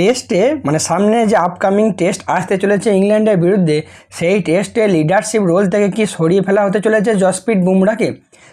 টেস্টে মানে সামনে যে আপকামিং টেস্ট আসতে চলেছে ইংল্যান্ডের বিরুদ্ধে, সেই টেস্টে লিডারশিপ রোল থেকে কি সরিয়ে ফেলা হতে চলেছে জসপ্রীত বুমরাকে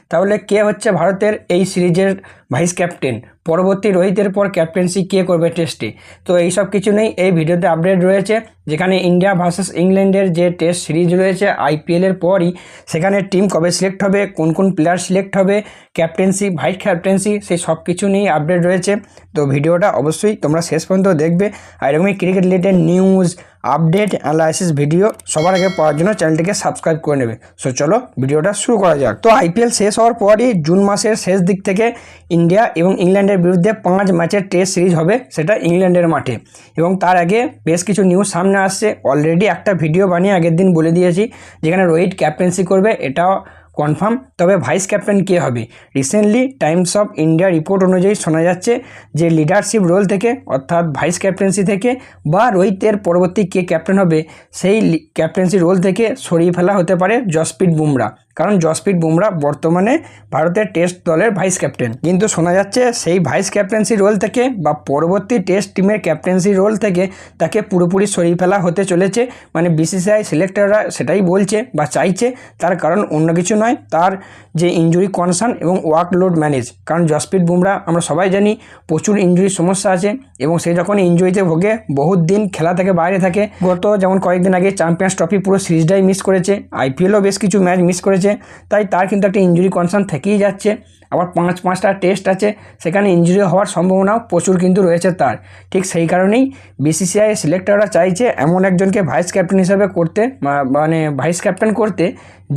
তাহলে কে হচ্ছে ভারতের এই সিরিজের ভাইস ক্যাপ্টেন পরবর্তী রোহিতের পর ক্যাপ্টেন্সি কে করবে টেস্টে তো এই সব কিছু নেই এই ভিডিওতে আপডেট রয়েছে, যেখানে ইন্ডিয়া ভার্সেস ইংল্যান্ডের যে টেস্ট সিরিজ রয়েছে আইপিএলের পরই, সেখানে টিম কবে সিলেক্ট হবে, কোন কোন প্লেয়ার সিলেক্ট হবে ক্যাপ্টেন্সি ভাইস ক্যাপ্টেন্সি সেই সব কিছু নিয়েই আপডেট রয়েছে। তো ভিডিওটা অবশ্যই তোমরা শেষ পর্যন্ত দেখবে। আর এরকমই cricket related news update analysis video সবার আগে পাওয়ার জন্য চ্যানেলটিকে সাবস্ক্রাইব করে নেবে। সো চলো ভিডিওটা শুরু করা যাক। তো আইপিএল শেষ হওয়ার পরই জুন মাসের শেষ দিক থেকে ইন্ডিয়া এবং ইংল্যান্ডের বিরুদ্ধে পাঁচ ম্যাচের টেস্ট সিরিজ হবে, সেটা ইংল্যান্ডের মাঠে। এবং তার আগে বেশ কিছু নিউজ সামনে আসছে। অলরেডি একটা ভিডিও বানিয়ে আগের দিন বলে দিয়েছি, যেখানে রোহিত ক্যাপ্টেন্সি করবে। এটাও কনফার্ম। তবে ভাইস ক্যাপ্টেন কে হবে? Recently Times of India report অনুযায়ী শোনা যাচ্ছে যে লিডারশিপ রোল থেকে, অর্থাৎ ভাইস ক্যাপ্টেন্সি থেকে, বা রোহিতের পরবর্তী কে ক্যাপ্টেন হবে, সেই ক্যাপ্টেন্সি রোল থেকে সরিয়ে ফেলা হতে পারে জসপ্রীত বুমরা। কারণ জসপ্রীত বুমরা বর্তমানে ভারতের টেস্ট দলের ভাইস ক্যাপ্টেন। কিন্তু শোনা যাচ্ছে সেই ভাইস ক্যাপ্টেন্সি রোল থেকে, বা পরবর্তী টেস্ট টিমের ক্যাপ্টেন্সি রোল থেকে, তাকে পুরোপুরি সরিয়ে ফেলা হতে চলেছে। মানে বিসিসিআই সিলেক্টররা সেটাই বলছে বা চাইছে। তার কারণ অন্য কিছু নয়। তার যে ইঞ্জুরি কনসার্ন এবং ওয়ার্কলোড ম্যানেজ কারণ জসপ্রীত বুমরা, আমরা সবাই জানি, প্রচুর ইঞ্জুরির সমস্যা আছে এবং সে যখন ইঞ্জুরিতে ভোগে, বহুত দিন খেলা থেকে বাইরে থাকে। গত যেমন কয়েকদিন আগে চ্যাম্পিয়ন্স ট্রফি পুরো সিরিজটাই মিস করেছে আইপিএলও বেশ কিছু ম্যাচ মিস করেছে, তাই তার কিন্তু একটা ইঞ্জুরি কনসার্ন থেকেই যাচ্ছে। আবার পাঁচ, পাঁচটা টেস্ট আছে, সেখানে ইঞ্জুরি হওয়ার সম্ভাবনাও প্রচুর কিন্তু রয়েছে তার। ঠিক সেই কারণেই বিসিসিআই সিলেক্টররা চাইছে এমন একজনকে ভাইস ক্যাপ্টেন হিসেবে করতে মানে ভাইস ক্যাপ্টেন করতে,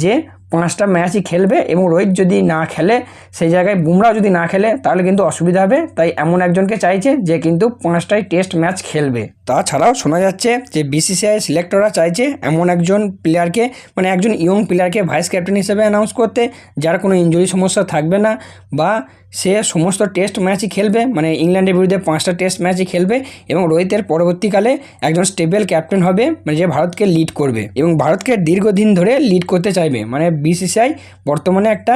যে পাঁচটা ম্যাচই খেলবে এবং রোহিত যদি না খেলে, সেই জায়গায় বুমরাও যদি না খেলে, তাহলে কিন্তু অসুবিধা হবে। তাই এমন একজনকে চাইছে যে কিন্তু পাঁচটাই টেস্ট ম্যাচ খেলবে। তাছাড়াও শোনা যাচ্ছে যে বিসিসিআই সিলেক্টররা চাইছে এমন একজন প্লেয়ারকে মানে একজন ইয়ং প্লেয়ারকে ভাইস ক্যাপ্টেন হিসেবে অ্যানাউন্স করতে, যার কোনো ইঞ্জুরি সমস্যা থাকবে না বা সে সমস্ত টেস্ট ম্যাচই খেলবে মানে ইংল্যান্ডের বিরুদ্ধে পাঁচটা টেস্ট ম্যাচই খেলবে এবং রোহিতের পরবর্তীকালে একজন স্টেবল ক্যাপ্টেন হবে মানে যে ভারতকে লিড করবে। এবং ভারতকে দীর্ঘদিন ধরে লিড করতে চাইবে মানে বিসিসিআই বর্তমানে একটা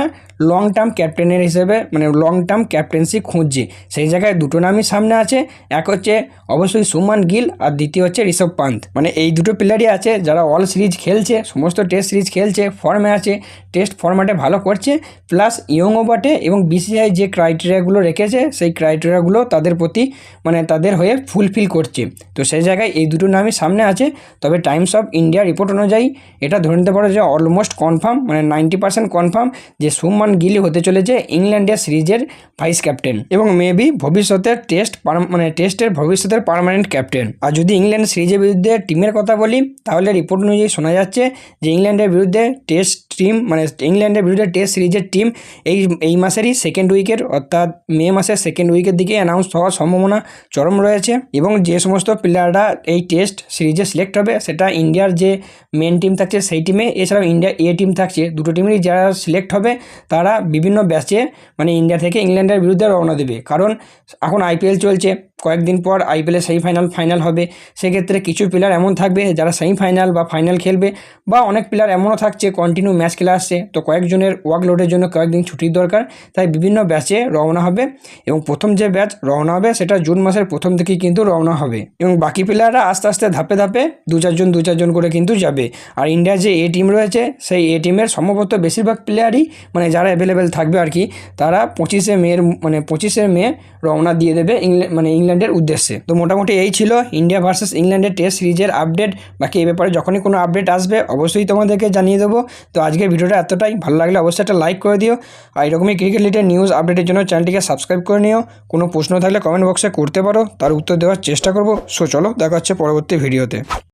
লং টার্ম ক্যাপ্টেনের হিসেবে মানে লং টার্ম ক্যাপ্টেন্সি খুঁজছে। সেই জায়গায় দুটো নামই সামনে আছে, এক হচ্ছে অবশ্যই সুমান গিল আর দ্বিতীয় হচ্ছে ঋষভ পান্ত। মানে এই দুটো প্লেয়ারই আছে যারা অল সিরিজ খেলছে, সমস্ত টেস্ট সিরিজ খেলছে ফর্মে আছে টেস্ট ফর্ম্যাটে ভালো করছে প্লাস ইয়ংও বটে এবং বিসিআই যে ক্রাইটেরিয়াগুলো রেখেছে, সেই ক্রাইটেরিয়াগুলো তাদের প্রতি মানে তাদের হয়ে ফুলফিল করছে। তো সেই জায়গায় এই দুটো নামই সামনে আছে, তবে টাইমস অফ ইন্ডিয়া রিপোর্ট অনুযায়ী এটা ধরে নিতে পারো যে অলমোস্ট কনফার্ম মানে নাইনটি পার্সেন্ট কনফার্ম যে সুমান গিলি হতে চলেছে ইংল্যান্ডের সিরিজের ভাইস ক্যাপ্টেন এবং মেবি ভবিষ্যতের টেস্ট মানে টেস্টের ভবিষ্যতের পার্মানেন্ট ক্যাপ্টেন আর যদি ইংল্যান্ড সিরিজের বিরুদ্ধে টিমের কথা বলি, তাহলে রিপোর্ট অনুযায়ী শোনা যাচ্ছে যে ইংল্যান্ডের বিরুদ্ধে টেস্ট টিম মানে ইংল্যান্ডের বিরুদ্ধে টেস্ট সিরিজের টিম এই এই মাসেরই সেকেন্ড উইকের অর্থাৎ মে মাসের সেকেন্ড উইকের দিকে অ্যানাউন্স হওয়ার সম্ভাবনা চরম রয়েছে এবং যে সমস্ত প্লেয়াররা এই টেস্ট সিরিজে সিলেক্ট হবে, সেটা ইন্ডিয়ার যে মেন টিম থাকছে সেই টিমে এছাড়াও ইন্ডিয়া এ টিম থাকছে দুটো টিমেরই যারা সিলেক্ট হবে, তারা বিভিন্ন ব্যাচে মানে ইন্ডিয়া থেকে ইংল্যান্ডের বিরুদ্ধে রওনা দেবে। কারণ এখন আইপিএল চলছে। কয়েকদিন পর আইপিএলের সেমিফাইনাল ফাইনাল হবে। সেক্ষেত্রে কিছু প্লেয়ার এমন থাকবে যারা সেমিফাইনাল বা ফাইনাল খেলবে বা অনেক প্লেয়ার এমনও থাকছে কন্টিনিউ ম্যাচ খেলে আসছে। তো কয়েকজনের ওয়ার্কলোডের জন্য কয়েকদিন ছুটির দরকার, তাই বিভিন্ন ব্যাচে রওনা হবে এবং প্রথম যে ব্যাচ রওনা হবে সেটা জুন মাসের প্রথম থেকেই কিন্তু রওনা হবে। এবং বাকি প্লেয়াররা আস্তে আস্তে ধাপে ধাপে দু চারজন দু চারজন করে কিন্তু যাবে। আর ইন্ডিয়ার যে এ টিম রয়েছে, সেই এ টিমের সম্ভবত বেশিরভাগ প্লেয়ারই মানে যারা অ্যাভেলেবেল থাকবে আর কি, তারা পঁচিশে মেয়ের মানে পঁচিশে মে রওনা দিয়ে দেবে মানে ইংল্যান্ডের উদ্দেশ্যে। তো মোটামুটি এই ছিল ইন্ডিয়া ভার্সেস ইংল্যান্ডের টেস্ট সিরিজের আপডেট। বাকি এই ব্যাপারে যখনই কোনো আপডেট আসবে, অবশ্যই তোমাদেরকে জানিয়ে দেবো। তো আজকের ভিডিওটা এতটাই। ভালো লাগলে অবশ্যই একটা লাইক করে দিও। আর এরকমই ক্রিকেট রিলেটেড নিউজ আপডেটের জন্য চ্যানেলটিকে সাবস্ক্রাইব করে নিও। কোনো প্রশ্ন থাকলে কমেন্ট বক্সে করতে পারো। তার উত্তর দেওয়ার চেষ্টা করব। সো চলো, দেখা হচ্ছে পরবর্তী ভিডিওতে।